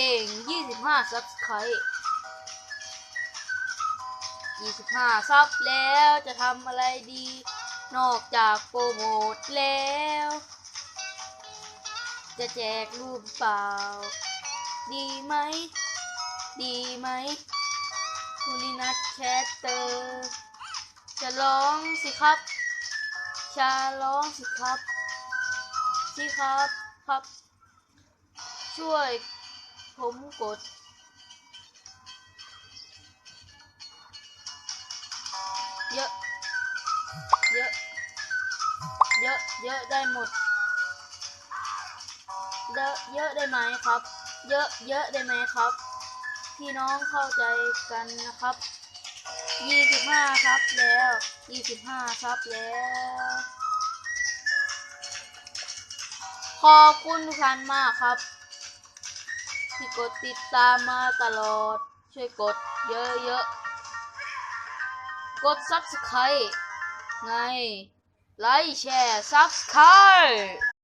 เพลง 25 subscribe 25 ซับแล้วจะทำอะไรดี นอกจากโปรโมทแล้ว จะแจกรูปเปล่า ดีไหม ดีไหมคุลินัทแคสเตอร์ จะร้องสิครับชาร้องสิครับ สิครับครับ ช่วย ผมกด เยอะ เยอะ เยอะ เยอะได้หมด เยอะ เยอะได้ไหมครับ เยอะ เยอะได้ไหมครับ พี่น้องเข้าใจกันนะครับยี่สิบห้าครับแล้วยี่สิบห้าครับแล้ว ขอบคุณทุกท่านมากครับ ที่กดติดตามมาตลอด ช่วยกดเยอะๆ กด subscribe ไง ไลค์แชร์ subscribe